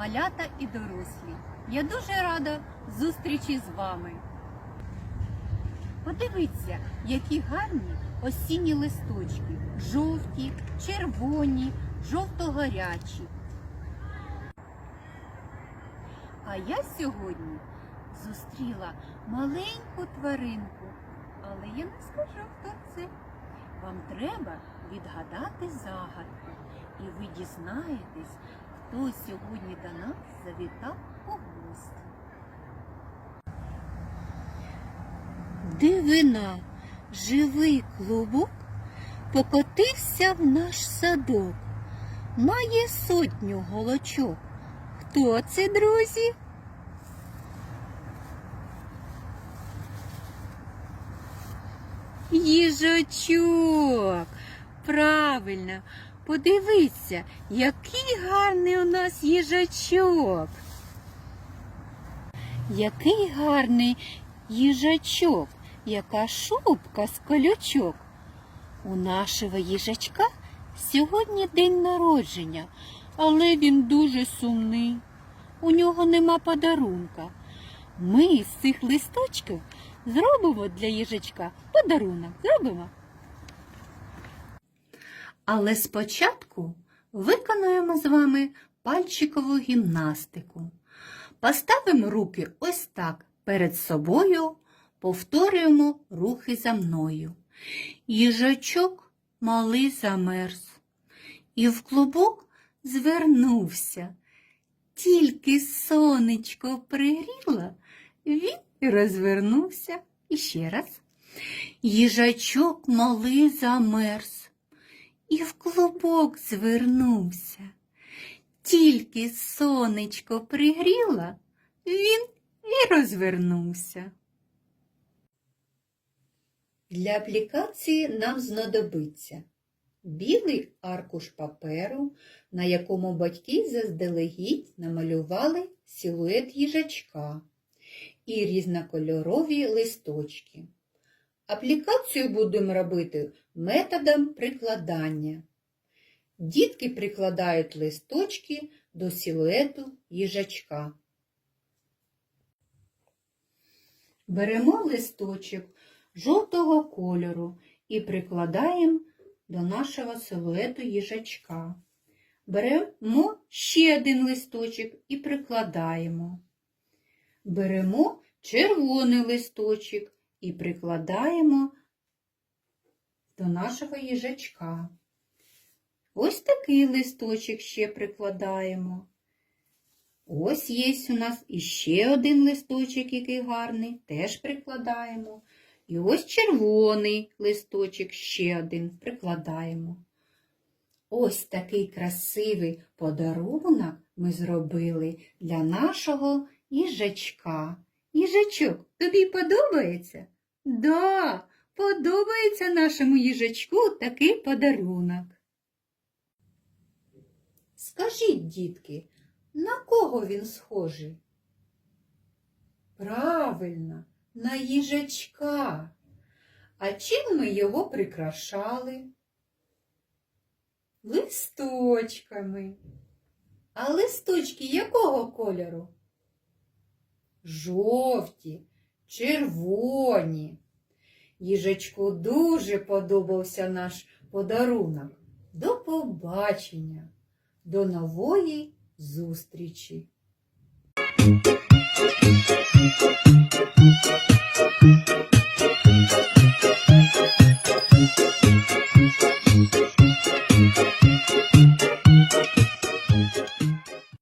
малята і дорослі. Я дуже рада зустрічі з вами. Подивіться, які гарні осінні листочки. Жовті, червоні, жовто-гарячі. А я сьогодні зустріла маленьку тваринку, але я не скажу, хто це. Вам треба відгадати загадку, і ви дізнаєтесь, хто сьогодні до нас завітав у гості. Дивина, живий клубок покотився в наш садок. Має сотню голочок. Хто це, друзі? Їжачок. Правильно. Подивіться, який гарний у нас їжачок. Який гарний їжачок, яка шубка з колючок. У нашого їжачка сьогодні день народження, але він дуже сумний. У нього нема подарунка. Ми з цих листочків зробимо для їжачка подарунок. Зробимо. Але спочатку виконуємо з вами пальчикову гімнастику. Поставимо руки ось так перед собою, повторюємо рухи за мною. Їжачок малий замерз і в клубок звернувся. Тільки сонечко пригріло, він і розвернувся іще раз. Їжачок малий замерз і в клубок звернувся. Тільки сонечко пригріло, він і розвернувся. Для аплікації нам знадобиться білий аркуш паперу, на якому батьки заздалегідь намалювали силует їжачка і різнокольорові листочки. Аплікацію будемо робити методом прикладання. Дітки прикладають листочки до силуету їжачка. Беремо листочок жовтого кольору і прикладаємо до нашого силуету їжачка. Беремо ще один листочок і прикладаємо. Беремо червоний листочок і прикладаємо до нашого їжачка. Ось такий листочок ще прикладаємо. Ось є у нас іще один листочок, який гарний, теж прикладаємо. І ось червоний листочок ще один прикладаємо. Ось такий красивий подарунок ми зробили для нашого їжачка. Їжачок, тобі подобається? Да, подобається нашому їжачку такий подарунок. Скажіть, дітки, на кого він схожий? Правильно, на їжачка. А чим ми його прикрашали? Листочками. А листочки якого кольору? жовті, червоні. Їжачку дуже подобався наш подарунок. До побачення, до нової зустрічі.